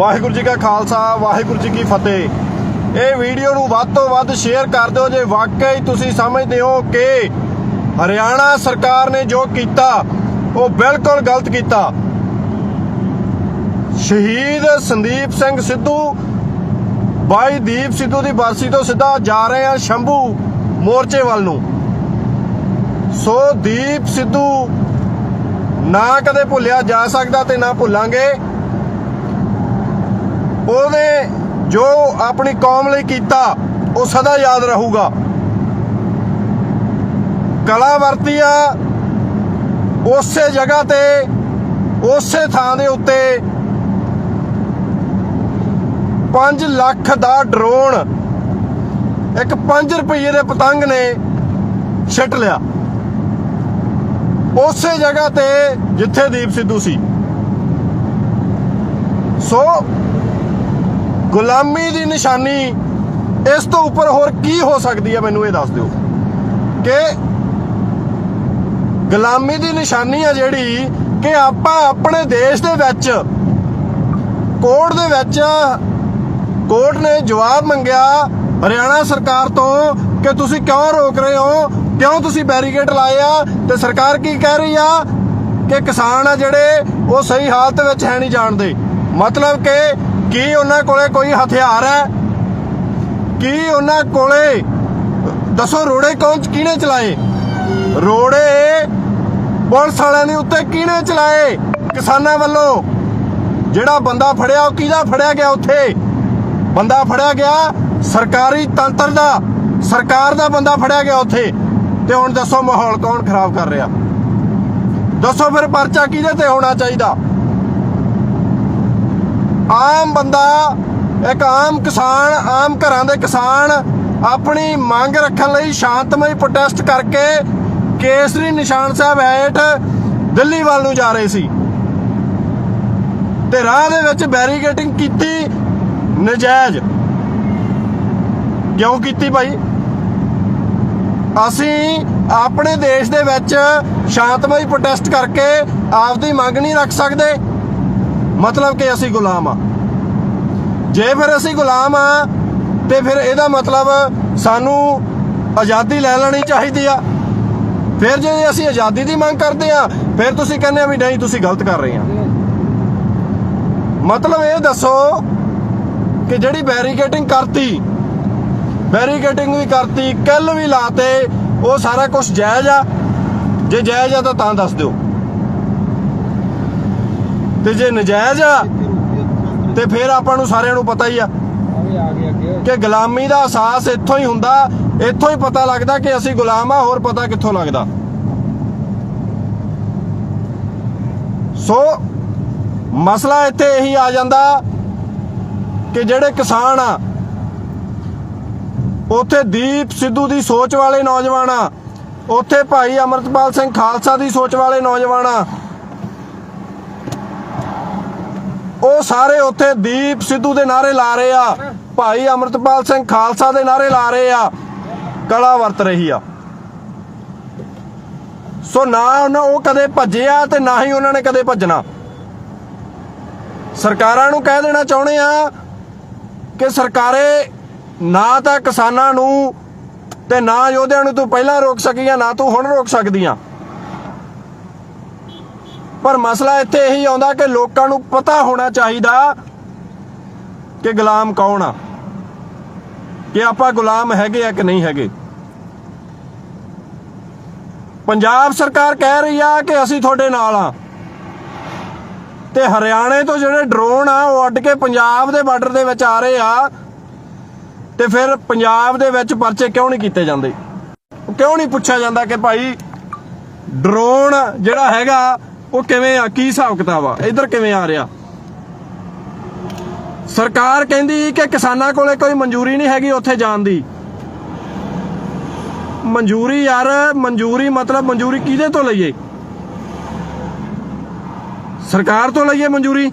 ਵਾਹਿਗੁਰੂ ਜੀ ਕਾ ਖਾਲਸਾ, ਵਾਹਿਗੁਰੂ ਜੀ ਕੀ ਫਤਿਹ। ਇਹ ਵੀਡੀਓ ਨੂੰ ਵੱਧ ਤੋਂ ਵੱਧ ਸ਼ੇਅਰ ਕਰ ਦਿਓ ਜੇ ਵਾਕਈ ਤੁਸੀਂ ਸਮਝਦੇ ਹੋ ਕਿ ਹਰਿਆਣਾ ਸਰਕਾਰ ਨੇ ਜੋ ਕੀਤਾ, ਉਹ ਬਿਲਕੁਲ ਗਲਤ ਕੀਤਾ। ਸ਼ਹੀਦ ਸੰਦੀਪ ਸਿੰਘ ਸਿੱਧੂ, ਬਾਈ ਦੀਪ ਸਿੱਧੂ ਦੀ ਬਰਸੀ ਤੋਂ ਸਿੱਧਾ ਜਾ ਰਹੇ ਆ ਸ਼ੰਭੂ ਮੋਰਚੇ ਵੱਲ ਨੂੰ। ਸੋ ਦੀਪ ਸਿੱਧੂ ਨਾ ਕਦੇ ਭੁੱਲਿਆ ਜਾ ਸਕਦਾ ਤੇ ਨਾ ਭੁੱਲਾਂਗੇ। ਉਹਨੇ ਜੋ ਆਪਣੀ ਕੌਮ ਲਈ ਕੀਤਾ, ਉਹ ਸਦਾ ਯਾਦ ਰਹੂਗਾ। ਕਲਾ ਵਰਤੀ ਉਸੇ ਜਗ੍ਹਾ ਤੇ, ਉਸੇ ਥਾਂ ਦੇ ਉੱਤੇ 5 ਲੱਖ ਦਾ ਡਰੋਨ, ਇੱਕ 5 ਰੁਪਏ ਦੇ ਪਤੰਗ ਨੇ ਛੱਟ ਲਿਆ। ਉਸੇ ਜਗ੍ਹਾ ਤੇ ਜਿੱਥੇ ਦੀਪ ਸਿੱਧੂ ਸੀ। ਸੋ ਗੁਲਾਮੀ ਦੀ ਨਿਸ਼ਾਨੀ, ਇਸ ਤੋਂ ਉੱਪਰ ਹੋਰ ਕੀ ਹੋ ਸਕਦੀ ਹੈ ਮੈਨੂੰ ਇਹ ਦੱਸ ਦਿਓ ਕਿ ਗੁਲਾਮੀ ਦੀ ਨਿਸ਼ਾਨੀ ਹੈ ਜਿਹੜੀ ਕਿ ਆਪਾਂ ਆਪਣੇ ਦੇਸ਼ ਦੇ ਵਿੱਚ, ਕੋਰਟ ਦੇ ਵਿੱਚ, ਕੋਰਟ ਨੇ ਜਵਾਬ ਮੰਗਿਆ ਹਰਿਆਣਾ ਸਰਕਾਰ ਤੋਂ ਕਿ ਤੁਸੀਂ ਕਿਉਂ ਰੋਕ ਰਹੇ ਹੋ, ਕਿਉਂ ਤੁਸੀਂ ਬੈਰੀਕੇਡ ਲਾਏ ਆ ਤੇ ਸਰਕਾਰ ਕੀ ਕਹਿ ਰਹੀ ਆ ਕਿ ਕਿਸਾਨ ਆ ਜਿਹੜੇ ਉਹ ਸਹੀ ਹਾਲਤ ਵਿੱਚ ਹੈ ਨਹੀਂ ਜਾਣਦੇ। ਮਤਲਬ ਕਿ ਕੀ ਉਹਨਾਂ ਕੋਲੇ ਕੋਈ ਹਥਿਆਰ ਹੈ? ਕੀ ਉਹਨਾਂ ਕੋਲੇ, ਦੱਸੋ ਰੋੜੇ ਕੌਣ ਕਿਹਨੇ ਚਲਾਏ? ਰੋੜੇ ਪੁਲਿਸ ਵਾਲਿਆਂ ਦੇ ਉੱਤੇ ਕਿਹਨੇ ਚਲਾਏ? ਕਿਸਾਨਾਂ ਵੱਲੋਂ। ਜਿਹੜਾ ਬੰਦਾ ਫੜਿਆ, ਉਹ ਕਿਹਦਾ ਫੜਿਆ ਗਿਆ ਉੱਥੇ? ਬੰਦਾ ਫੜਿਆ ਗਿਆ ਸਰਕਾਰੀ ਤੰਤਰ ਦਾ। ਸਰਕਾਰ ਦਾ ਬੰਦਾ ਫੜਿਆ ਗਿਆ ਉੱਥੇ। ਤੇ ਹੁਣ ਦੱਸੋ ਮਾਹੌਲ ਕੌਣ ਖਰਾਬ ਕਰ ਰਿਹਾ? ਦੱਸੋ ਫਿਰ ਪਰਚਾ ਕਿਹਦੇ ਤੇ ਹੋਣਾ ਚਾਹੀਦਾ? ਆਮ ਬੰਦਾ, ਇੱਕ ਆਮ ਕਿਸਾਨ, ਆਮ ਘਰਾਂ ਦੇ ਕਿਸਾਨ ਆਪਣੀ ਮੰਗ ਰੱਖਣ ਲਈ ਸ਼ਾਂਤਮਈ ਪ੍ਰੋਟੈਸਟ ਕਰਕੇ ਕੇਸਰੀ ਨਿਸ਼ਾਨ ਸਾਹਿਬ ਹੈਠ ਦਿੱਲੀ ਵੱਲ ਨੂੰ ਜਾ ਰਹੇ ਸੀ। ਤੇ ਰਾਹ ਦੇ ਵਿੱਚ ਬੈਰੀਕੇਟਿੰਗ ਕੀਤੀ ਨਜਾਇਜ਼। ਕਿਉਂ ਕੀਤੀ ਭਾਈ? ਅਸੀਂ ਆਪਣੇ ਦੇਸ਼ ਦੇ ਵਿੱਚ ਸ਼ਾਂਤਮਈ ਪ੍ਰੋਟੈਸਟ ਕਰਕੇ ਆਪਦੀ ਮੰਗ ਨਹੀਂ ਰੱਖ ਸਕਦੇ। ਮਤਲਬ ਕਿ ਅਸੀਂ ਗੁਲਾਮ ਆ। ਜੇ ਫਿਰ ਅਸੀਂ ਗੁਲਾਮ ਆ, ਤੇ ਫਿਰ ਇਹਦਾ ਮਤਲਬ ਸਾਨੂੰ ਆਜ਼ਾਦੀ ਲੈ ਲੈਣੀ ਚਾਹੀਦੀ ਆ। ਫਿਰ ਜੇ ਅਸੀਂ ਆਜ਼ਾਦੀ ਦੀ ਮੰਗ ਕਰਦੇ ਆ, ਫਿਰ ਤੁਸੀਂ ਕਹਿੰਦੇ ਆ ਵੀ ਨਹੀਂ, ਤੁਸੀਂ ਗਲਤ ਕਰ ਰਹੇ ਆ। ਮਤਲਬ ਇਹ ਦੱਸੋ ਕਿ ਜਿਹੜੀ ਬੈਰੀਕੇਟਿੰਗ ਕਰਤੀ ਬੈਰੀਕੇਟਿੰਗ ਵੀ ਕਰਤੀ, ਕਿੱਲ ਵੀ ਲਾਤੇ, ਉਹ ਸਾਰਾ ਕੁਝ ਜਾਇਜ਼ ਆ। ਜੇ ਜਾਇਜ਼ ਆ ਤਾਂ ਤਾਂ ਦੱਸ ਦਿਓ। ਤੇ ਜੇ ਨਜਾਇਜ਼ ਆ, ਤੇ ਫਿਰ ਆਪਾਂ ਨੂੰ ਸਾਰਿਆਂ ਨੂੰ ਪਤਾ ਹੀ ਆ ਕਿ ਗੁਲਾਮੀ ਦਾ ਅਹਿਸਾਸ ਇੱਥੋਂ ਹੀ ਹੁੰਦਾ, ਇੱਥੋਂ ਹੀ ਪਤਾ ਲੱਗਦਾ ਕਿ ਅਸੀਂ ਗੁਲਾਮ ਆ, ਹੋਰ ਪਤਾ ਕਿੱਥੋਂ ਲੱਗਦਾ। ਸੋ ਮਸਲਾ ਇੱਥੇ ਇਹੀ ਆ ਜਾਂਦਾ ਕਿ ਜਿਹੜੇ ਕਿਸਾਨ ਆ, ਉੱਥੇ ਦੀਪ ਸਿੱਧੂ ਦੀ ਸੋਚ ਵਾਲੇ ਨੌਜਵਾਨ ਆ, ਉੱਥੇ ਭਾਈ ਅਮਰਤਪਾਲ ਸਿੰਘ ਖਾਲਸਾ ਦੀ ਸੋਚ ਵਾਲੇ ਨੌਜਵਾਨ ਆ ਉਹ ਸਾਰੇ ਉੱਥੇ ਦੀਪ ਸਿੱਧੂ ਦੇ ਨਾਰੇ ਲਾ ਰਹੇ ਆ, ਭਾਈ ਅਮਰਤਪਾਲ ਸਿੰਘ ਖਾਲਸਾ ਦੇ ਨਾਰੇ ਲਾ ਰਹੇ ਆ, ਕਲਾ ਵਰਤ ਰਹੀ ਆ। ਸੋ ਨਾ ਉਹਨਾਂ ਉਹ ਕਦੇ ਭੱਜਿਆ ਤੇ ਨਾ ਹੀ ਉਹਨਾਂ ਨੇ ਕਦੇ ਭੱਜਣਾ। ਸਰਕਾਰਾਂ ਨੂੰ ਕਹਿ ਦੇਣਾ ਚਾਹੁੰਦੇ ਆ ਕਿ ਸਰਕਾਰੇ ਨਾ ਤਾਂ ਕਿਸਾਨਾਂ ਨੂੰ ਤੇ ਨਾ ਯੋਧਿਆਂ ਨੂੰ ਤੂੰ ਪਹਿਲਾਂ ਰੋਕ ਸਕੀਆਂ, ਨਾ ਤੂੰ ਹੁਣ ਰੋਕ ਸਕਦੀਆਂ। ਪਰ ਮਸਲਾ ਇੱਥੇ ਇਹੀ ਆਉਂਦਾ ਕਿ ਲੋਕਾਂ ਨੂੰ ਪਤਾ ਹੋਣਾ ਚਾਹੀਦਾ ਕਿ ਗੁਲਾਮ ਕੌਣ ਆ। ਕਿ ਆਪਾਂ ਗੁਲਾਮ ਹੈਗੇ ਆ ਕਿ ਨਹੀਂ ਹੈਗੇ। ਪੰਜਾਬ ਸਰਕਾਰ ਕਹਿ ਰਹੀ ਆ ਕਿ ਅਸੀਂ ਤੁਹਾਡੇ ਨਾਲ ਆ। ਤੇ ਹਰਿਆਣੇ ਤੋਂ ਜਿਹੜੇ ਡਰੋਨ ਆ, ਉਹ ਅੱਡ ਕੇ ਪੰਜਾਬ ਦੇ ਬਾਰਡਰ ਦੇ ਵਿੱਚ ਆ ਰਹੇ ਆ। ਤੇ ਫਿਰ ਪੰਜਾਬ ਦੇ ਵਿੱਚ ਪਰਚੇ ਕਿਉਂ ਨਹੀਂ ਕੀਤੇ ਜਾਂਦੇ? ਕਿਉਂ ਨਹੀਂ ਪੁੱਛਿਆ ਜਾਂਦਾ ਕਿ ਭਾਈ ਡਰੋਨ ਜਿਹੜਾ ਹੈਗਾ ਉਹ ਕਿਵੇਂ ਆ? ਕੀ ਹਿਸਾਬ ਕਿਤਾਬ ਆ? ਇਧਰ ਕਿਵੇਂ ਆ ਰਿਹਾ? ਸਰਕਾਰ ਕਹਿੰਦੀ ਕਿ ਕਿਸਾਨਾਂ ਕੋਲੇ ਕੋਈ ਮਨਜ਼ੂਰੀ ਨਹੀਂ ਹੈਗੀ ਉੱਥੇ ਜਾਣ ਦੀ। ਮਨਜ਼ੂਰੀ ਯਾਰ, ਮਨਜ਼ੂਰੀ ਮਤਲਬ ਮਨਜ਼ੂਰੀ ਕਿਹਦੇ ਤੋਂ ਲਈਏ? ਸਰਕਾਰ ਤੋਂ ਲਈਏ ਮਨਜ਼ੂਰੀ?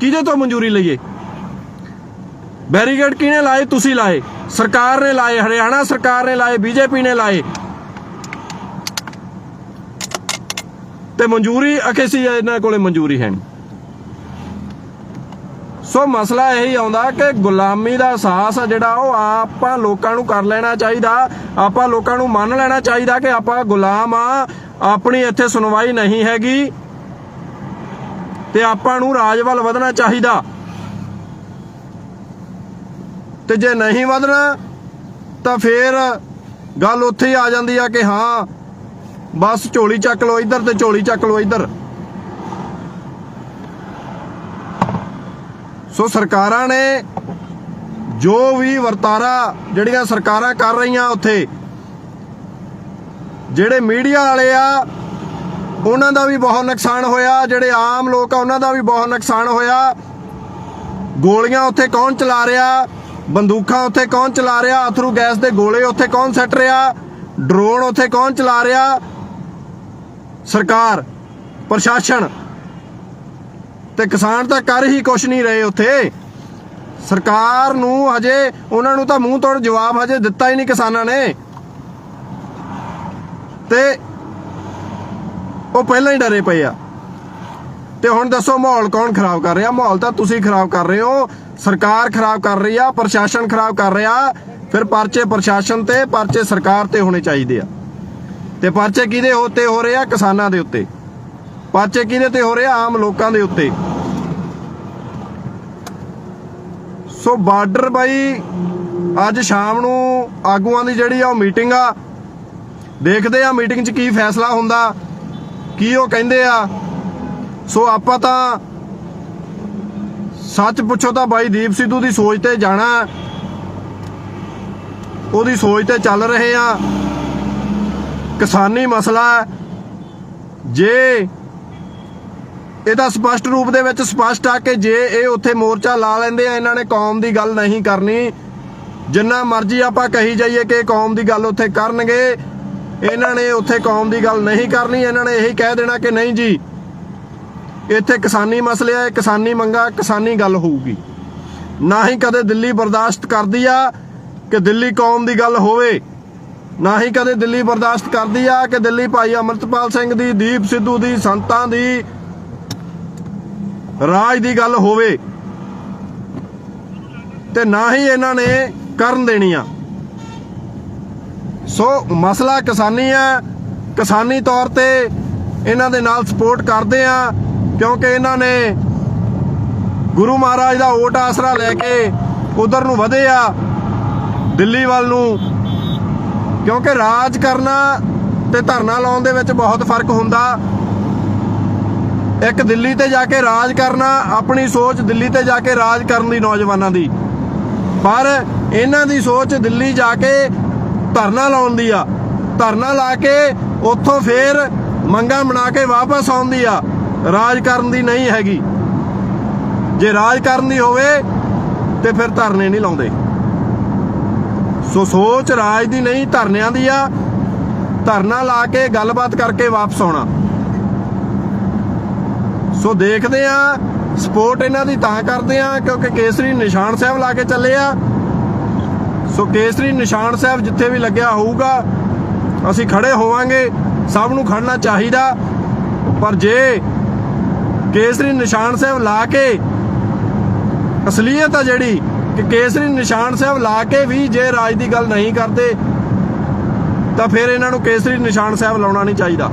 ਕਿਹਦੇ ਤੋਂ ਮਨਜ਼ੂਰੀ ਲਈਏ? ਬੈਰੀਕੇਡ ਕਿਹਨੇ ਲਾਏ? ਤੁਸੀਂ ਲਾਏ। ਸਰਕਾਰ ਨੇ ਲਾਏ, ਹਰਿਆਣਾ ਸਰਕਾਰ ਨੇ ਲਾਏ, ਬੀਜੇਪੀ ਨੇ ਲਾਏ। ਤੇ ਮਨਜ਼ੂਰੀ ਅਕੇ ਇਹਨਾਂ ਕੋਲੇ ਮਨਜ਼ੂਰੀ ਹੈ ਸੋ ਮਸਲਾ ਇਹੀ ਆਉਂਦਾ ਕਿ ਗੁਲਾਮੀ ਦਾ ਅਹਿਸਾਸ ਆ ਜਿਹੜਾ, ਉਹ ਆਪਾਂ ਲੋਕਾਂ ਨੂੰ ਕਰ ਲੈਣਾ ਚਾਹੀਦਾ, ਆਪਾਂ ਲੋਕਾਂ ਨੂੰ ਮੰਨ ਲੈਣਾ ਚਾਹੀਦਾ ਕਿ ਆਪਾਂ ਗੁਲਾਮ ਆ, ਆਪਣੀ ਇੱਥੇ ਸੁਣਵਾਈ ਨਹੀਂ ਹੈਗੀ, ਤੇ ਆਪਾਂ ਨੂੰ ਰਾਜ ਵੱਲ ਵਧਣਾ ਚਾਹੀਦਾ। ਤੇ ਜੇ ਨਹੀਂ ਵਧਣਾ, ਤਾਂ ਫੇਰ ਗੱਲ ਉੱਥੇ ਹੀ ਆ ਜਾਂਦੀ ਆ ਕਿ ਹਾਂ ਬਸ ਝੋਲੀ ਚੱਕ ਲਓ ਇੱਧਰ ਤੇ ਝੋਲੀ ਚੱਕ ਲਓ ਇੱਧਰ। ਸੋ ਸਰਕਾਰਾਂ ਨੇ ਜੋ ਵੀ ਵਰਤਾਰਾ ਜਿਹੜੀਆਂ ਸਰਕਾਰਾਂ ਕਰ ਰਹੀਆਂ ਉੱਥੇ, ਜਿਹੜੇ ਮੀਡੀਆ ਵਾਲੇ ਆ, ਉਹਨਾਂ ਦਾ ਵੀ ਬਹੁਤ ਨੁਕਸਾਨ ਹੋਇਆ, ਜਿਹੜੇ ਆਮ ਲੋਕ ਆ, ਉਹਨਾਂ ਦਾ ਵੀ ਬਹੁਤ ਨੁਕਸਾਨ ਹੋਇਆ। ਗੋਲੀਆਂ ਉੱਥੇ ਕੌਣ ਚਲਾ ਰਿਹਾ? ਬੰਦੂਕਾਂ ਉੱਥੇ ਕੌਣ ਚਲਾ ਰਿਹਾ? ਅਥਰੂ ਗੈਸ ਦੇ ਗੋਲੇ ਉੱਥੇ ਕੌਣ ਸੱਟ ਰਿਹਾ? ਡਰੋਨ ਉੱਥੇ ਕੌਣ ਚਲਾ ਰਿਹਾ? ਸਰਕਾਰ, ਪ੍ਰਸ਼ਾਸਨ ਤੇ ਕਿਸਾਨ ਤਾਂ ਕਰ ਹੀ ਕੁਛ ਨਹੀਂ ਰਹੇ ਉੱਥੇ। ਸਰਕਾਰ ਨੂੰ ਹਜੇ ਉਹਨਾਂ ਨੂੰ ਤਾਂ ਮੂੰਹ ਤੋੜ ਜਵਾਬ ਹਜੇ ਦਿੱਤਾ ਹੀ ਨਹੀਂ ਕਿਸਾਨਾਂ ਨੇ। ਤੇ ਉਹ ਪਹਿਲਾਂ ਹੀ ਡਰੇ ਪਏ ਆ। ਤੇ ਹੁਣ ਦੱਸੋ ਮਾਹੌਲ ਕੌਣ ਖਰਾਬ ਕਰ ਰਿਹਾ? ਮਾਹੌਲ ਤਾਂ ਤੁਸੀਂ ਖਰਾਬ ਕਰ ਰਹੇ ਹੋ। ਸਰਕਾਰ ਖਰਾਬ ਕਰ ਰਹੀ ਆ, ਪ੍ਰਸ਼ਾਸਨ ਖਰਾਬ ਕਰ ਰਿਹਾ। ਫਿਰ ਪਰਚੇ ਪ੍ਰਸ਼ਾਸਨ ਤੇ, ਪਰਚੇ ਸਰਕਾਰ ਤੇ ਹੋਣੇ ਚਾਹੀਦੇ ਆ। ਤੇ ਪਰਚੇ ਕਿਹਦੇ ਉੱਤੇ ਹੋ ਰਹੇ ਆ? ਕਿਸਾਨਾਂ ਦੇ ਉੱਤੇ। ਪਰਚੇ ਕਿਹਦੇ ਤੇ ਹੋ ਰਹੇ ਆ? ਆਮ ਲੋਕਾਂ ਦੇ ਉੱਤੇ। ਸੋ ਬਾਰਡਰ ਬਾਈ, ਅੱਜ ਸ਼ਾਮ ਨੂੰ ਆਗੂਆਂ ਦੀ ਜਿਹੜੀ ਆ ਉਹ ਮੀਟਿੰਗ ਆ। ਦੇਖਦੇ ਆ ਮੀਟਿੰਗ 'ਚ ਕੀ ਫੈਸਲਾ ਹੁੰਦਾ, ਕੀ ਉਹ ਕਹਿੰਦੇ ਆ। ਸੋ ਆਪਾਂ ਤਾਂ ਸੱਚ ਪੁੱਛੋ ਤਾਂ ਬਾਈ ਦੀਪ ਸਿੱਧੂ ਦੀ ਸੋਚ ਤੇ ਜਾਣਾ। ਉਹਦੀ ਸੋਚ ਤੇ ਚੱਲ ਰਹੇ ਆ। ਕਿਸਾਨੀ ਮਸਲਾ ਹੈ। ਜੇ ਇਹਦਾ ਸਪਸ਼ਟ ਰੂਪ ਦੇ ਵਿੱਚ ਸਪਸ਼ਟ ਆ ਕਿ ਜੇ ਇਹ ਉੱਥੇ ਮੋਰਚਾ ਲਾ ਲੈਂਦੇ ਆ, ਇਹਨਾਂ ਨੇ ਕੌਮ ਦੀ ਗੱਲ ਨਹੀਂ ਕਰਨੀ। ਜਿੰਨਾ ਮਰਜ਼ੀ ਆਪਾਂ ਕਹੀ ਜਾਈਏ ਕਿ ਕੌਮ ਦੀ ਗੱਲ ਉੱਥੇ ਕਰਨਗੇ, ਇਹਨਾਂ ਨੇ ਉੱਥੇ ਕੌਮ ਦੀ ਗੱਲ ਨਹੀਂ ਕਰਨੀ, ਇਹਨਾਂ ਨੇ ਇਹੀ ਕਹਿ ਦੇਣਾ ਕਿ ਨਹੀਂ ਜੀ, ਇੱਥੇ ਕਿਸਾਨੀ ਮਸਲੇ ਆ ਕਿਸਾਨੀ ਮੰਗਾ, ਕਿਸਾਨੀ ਗੱਲ ਹੋਊਗੀ। ਨਾ ਹੀ ਕਦੇ ਦਿੱਲੀ ਬਰਦਾਸ਼ਤ ਕਰਦੀ ਆ ਕਿ ਦਿੱਲੀ ਕੌਮ ਦੀ ਗੱਲ ਹੋਵੇ। ਨਾ ਹੀ ਕਦੇ ਦਿੱਲੀ ਬਰਦਾਸ਼ਤ ਕਰਦੀ ਆ ਕਿ ਦਿੱਲੀ ਭਾਈ ਅਮਰਤਪਾਲ ਸਿੰਘ ਦੀ, ਦੀਪ ਸਿੱਧੂ ਦੀ, ਸੰਤਾਂ ਦੀ ਰਾਜ ਦੀ ਗੱਲ ਹੋਵੇ ਤੇ ਨਾ ਹੀ ਇਹਨਾਂ ਨੇ ਕਰਨ ਦੇਣੀ ਆ। ਸੋ ਮਸਲਾ ਕਿਸਾਨੀ ਆ। ਕਿਸਾਨੀ ਤੌਰ ਤੇ ਇਹਨਾਂ ਦੇ ਨਾਲ ਸਪੋਰਟ ਕਰਦੇ ਆ ਕਿਉਂਕਿ ਇਹਨਾਂ ਨੇ ਗੁਰੂ ਮਹਾਰਾਜ ਦਾ ਓਟ ਆਸਰਾ ਲੈ ਕੇ ਉਧਰ ਨੂੰ ਵਧੇ ਆ। ਦਿੱਲੀ ਵੱਲ ਨੂੰ ਕਿਉਂਕਿ ਰਾਜ ਕਰਨਾ ਤੇ ਧਰਨਾ ਲਾਉਣ ਦੇ ਵਿੱਚ ਬਹੁਤ ਫ਼ਰਕ ਹੁੰਦਾ। ਇੱਕ ਦਿੱਲੀ ਤੇ ਜਾ ਕੇ ਰਾਜ ਕਰਨਾ, ਆਪਣੀ ਸੋਚ ਦਿੱਲੀ ਤੇ ਜਾ ਕੇ ਰਾਜ ਕਰਨ ਦੀ ਨੌਜਵਾਨਾਂ ਦੀ। ਪਰ ਇਹਨਾਂ ਦੀ ਸੋਚ ਦਿੱਲੀ ਜਾ ਕੇ ਧਰਨਾ ਲਾਉਣ ਦੀ ਆ। ਧਰਨਾ ਲਾ ਕੇ ਉੱਥੋਂ ਫੇਰ ਮੰਗਾ ਬਣਾ ਕੇ ਵਾਪਸ ਆਉਂਦੀ ਆ। ਰਾਜ ਕਰਨ ਦੀ ਨਹੀਂ ਹੈਗੀ। ਜੇ ਰਾਜ ਕਰਨ ਦੀ ਹੋਵੇ, ਤੇ ਫਿਰ ਧਰਨੇ ਨਹੀਂ ਲਾਉਂਦੇ। ਸੋ ਸੋਚ ਰਾਜ ਦੀ ਨਹੀਂ, ਧਰਨਿਆਂ ਦੀ ਆ। ਧਰਨਾ ਲਾ ਕੇ ਗੱਲਬਾਤ ਕਰਕੇ ਵਾਪਸ ਆਉਣਾ। ਸੋ ਦੇਖਦੇ ਆ, ਸਪੋਰਟ ਇਹਨਾਂ ਦੀ ਤਾਂ ਕਰਦੇ ਆ, ਕਿਉਂਕਿ ਕੇਸਰੀ ਨਿਸ਼ਾਨ ਸਾਹਿਬ ਲਾ ਕੇ ਚੱਲੇ ਆ। ਸੋ ਕੇਸਰੀ ਨਿਸ਼ਾਨ ਸਾਹਿਬ ਜਿੱਥੇ ਵੀ ਲੱਗਿਆ ਹੋਊਗਾ, ਅਸੀਂ ਖੜੇ ਹੋਵਾਂਗੇ, ਸਭ ਨੂੰ ਖੜਨਾ ਚਾਹੀਦਾ। ਪਰ ਜੇ ਕੇਸਰੀ ਨਿਸ਼ਾਨ ਸਾਹਿਬ ਲਾ ਕੇ, ਅਸਲੀਅਤ ਆ ਜਿਹੜੀ ਕਿ ਕੇਸਰੀ ਨਿਸ਼ਾਨ ਸਾਹਿਬ ਲਾ ਕੇ ਵੀ ਜੇ ਰਾਜ ਦੀ ਗੱਲ ਨਹੀਂ ਕਰਦੇ, ਤਾਂ ਫਿਰ ਇਹਨਾਂ ਨੂੰ ਕੇਸਰੀ ਨਿਸ਼ਾਨ ਸਾਹਿਬ ਲਾਉਣਾ ਨਹੀਂ ਚਾਹੀਦਾ।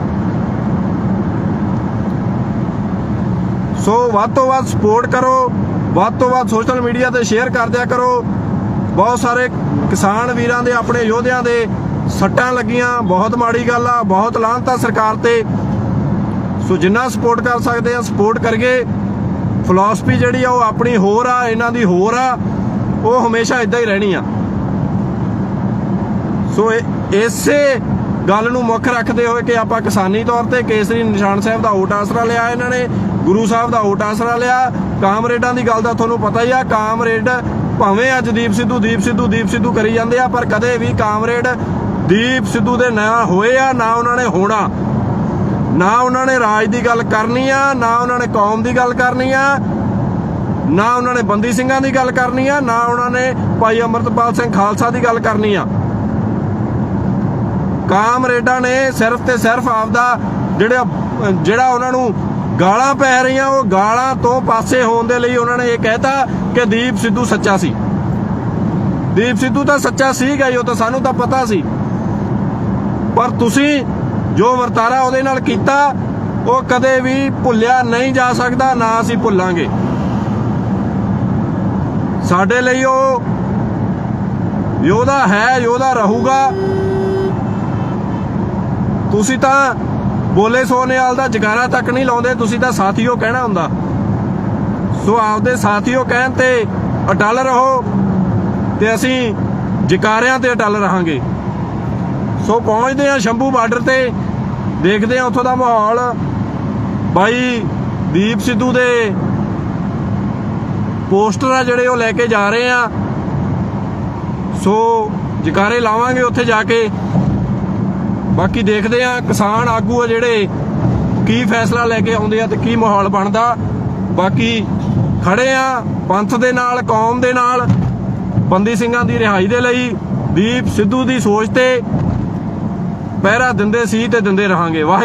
ਸੋ ਵੱਧ ਤੋਂ ਵੱਧ ਸਪੋਰਟ ਕਰੋ, ਵੱਧ ਤੋਂ ਵੱਧ ਸੋਸ਼ਲ ਮੀਡੀਆ ਤੇ ਸ਼ੇਅਰ ਕਰਦਿਆ ਕਰੋ। ਬਹੁਤ ਸਾਰੇ ਕਿਸਾਨ ਵੀਰਾਂ ਦੇ, ਆਪਣੇ ਯੋਧਿਆਂ ਦੇ ਸੱਟਾਂ ਲੱਗੀਆਂ, ਬਹੁਤ ਮਾੜੀ ਗੱਲ ਆ, ਬਹੁਤ ਲਾਹਨਤਾ ਸਰਕਾਰ ਤੇ। ਸੋ ਜਿੰਨਾ ਸਪੋਰਟ ਕਰ ਸਕਦੇ ਆ ਸਪੋਰਟ ਕਰੀਏ। ਫਿਲਾਸਫੀ ਜਿਹੜੀ ਆ, ਉਹ ਆਪਣੀ ਹੋਰ ਆ, ਇਹਨਾਂ ਦੀ ਹੋਰ ਆ। ਉਹ ਹਮੇਸ਼ਾ ਇਦਾਂ ਹੀ ਰਹਿਣੀ ਆ। ਸੋ ਇਸੇ ਗੱਲ ਨੂੰ ਮੁੱਖ ਰੱਖਦੇ ਹੋਏ ਕਿ ਆਪਾਂ ਕਿਸਾਨੀ ਤੌਰ ਤੇ ਕੇਸਰੀ ਨਿਸ਼ਾਨ ਸਾਹਿਬ ਦਾ ਓਟ ਆਸਰਾ ਲਿਆ ਇਹਨਾਂ ਨੇ, ਗੁਰੂ ਸਾਹਿਬ ਦਾ ਓਟ ਆਸਰਾ ਲਿਆ। ਕਾਮਰੇਡਾਂ ਦੀ ਗੱਲ ਦਾ ਤੁਹਾਨੂੰ ਪਤਾ ਹੀ ਆ, ਕਾਮਰੇਡ ਭਾਵੇਂ ਅੱਜ ਦੀਪ ਸਿੱਧੂ ਦੀਪ ਸਿੱਧੂ ਦੀਪ ਸਿੱਧੂ ਕਰੀ ਜਾਂਦੇ ਆ, ਪਰ ਕਦੇ ਵੀ ਕਾਮਰੇਡ ਦੀਪ ਸਿੱਧੂ ਦੇ ਨਾ ਹੋਏ ਆ, ਨਾ ਉਹਨਾਂ ਨੇ ਹੋਣਾ। ਨਾ ਉਹਨਾਂ ਨੇ ਰਾਜ ਦੀ ਗੱਲ ਕਰਨੀ ਆ, ਨਾ ਉਹਨਾਂ ਨੇ ਕੌਮ ਦੀ ਗੱਲ ਕਰਨੀ ਆ। ਨਾ ਉਹਨਾਂ ਨੇ ਬੰਦੀ ਸਿੰਘਾਂ ਦੀ ਗੱਲ ਕਰਨੀ ਆ, ਨਾ ਉਹਨਾਂ ਨੇ ਭਾਈ ਅਮਰਤਪਾਲ ਸਿੰਘ ਖਾਲਸਾ ਦੀ ਗੱਲ ਕਰਨੀ ਆ। ਕਾਮਰੇਡਾਂ ਨੇ ਸਿਰਫ ਤੇ ਸਿਰਫ ਆਪਦਾ ਜਿਹੜਾ ਜਿਹੜਾ ਉਹਨਾਂ ਨੂੰ ਗਾਲਾਂ ਪੈ ਰਹੀਆਂ, ਉਹ ਗਾਲਾਂ ਤੋਂ ਪਾਸੇ ਹੋਣ ਦੇ ਲਈ ਉਹਨਾਂ ਨੇ ਇਹ ਕਹਿਤਾ ਕਿ ਦੀਪ ਸਿੱਧੂ ਸੱਚਾ ਸੀ। ਦੀਪ ਸਿੱਧੂ ਤਾਂ ਸੱਚਾ ਸੀਗਾ ਹੀ, ਉਹ ਤਾਂ ਸਾਨੂੰ ਤਾਂ ਪਤਾ ਸੀ। ਪਰ ਤੁਸੀਂ ਜੋ ਵਰਤਾਰਾ ਉਹਦੇ ਨਾਲ ਕੀਤਾ, ਉਹ ਕਦੇ ਵੀ ਭੁੱਲਿਆ ਨਹੀਂ ਜਾ ਸਕਦਾ, ਨਾ ਅਸੀਂ ਭੁੱਲਾਂਗੇ। ਸਾਡੇ ਲਈ ਉਹ ਯੋਧਾ ਹੈ, ਯੋਧਾ ਰਹੂਗਾ। ਤੁਸੀਂ ਤਾਂ ਬੋਲੇ ਸੋਨੇਵਾਲ ਦਾ ਜਗਾਰਾ ਤੱਕ ਨਹੀਂ ਲਾਉਂਦੇ, ਤੁਸੀਂ ਤਾਂ ਸਾਥੀਓ ਕਹਿਣਾ ਹੁੰਦਾ। ਸੋ ਆਪਦੇ ਸਾਥੀਓ ਕਹਿਣ ਤੇ ਅਟਲ ਰਹੋ ਤੇ ਅਸੀਂ ਜਕਾਰਿਆਂ ਤੇ ਅਟਲ ਰਹਾਂਗੇ। ਸੋ ਪਹੁੰਚਦੇ ਆ ਸ਼ੰਭੂ ਬਾਰਡਰ ਤੇ, ਦੇਖਦੇ ਆ ਉੱਥੋਂ ਦਾ ਮਾਹੌਲ। ਬਾਈ ਦੀਪ ਸਿੱਧੂ ਦੇ ਪੋਸਟਰ ਆ ਜਿਹੜੇ ਉਹ ਲੈ ਕੇ ਜਾ ਰਹੇ ਆ। ਸੋ ਜਕਾਰੇ ਲਾਵਾਂਗੇ ਉੱਥੇ ਜਾ ਕੇ। ਬਾਕੀ ਦੇਖਦੇ ਆ ਕਿਸਾਨ ਆਗੂ ਆ ਜਿਹੜੇ ਕੀ ਫੈਸਲਾ ਲੈ ਕੇ ਆਉਂਦੇ ਆ ਤੇ ਕੀ ਮਾਹੌਲ ਬਣਦਾ। ਬਾਕੀ ਖੜੇ ਆ ਪੰਥ ਦੇ ਨਾਲ, ਕੌਮ ਦੇ ਨਾਲ, ਬੰਦੀ ਸਿੰਘਾਂ ਦੀ ਰਿਹਾਈ ਦੇ ਲਈ, ਦੀਪ ਸਿੱਧੂ ਦੀ ਸੋਚ ਤੇ ਪਹਿਰਾ ਦਿੰਦੇ ਸੀ ਤੇ ਦਿੰਦੇ ਰਹਾਂਗੇ। ਵਾਹਿ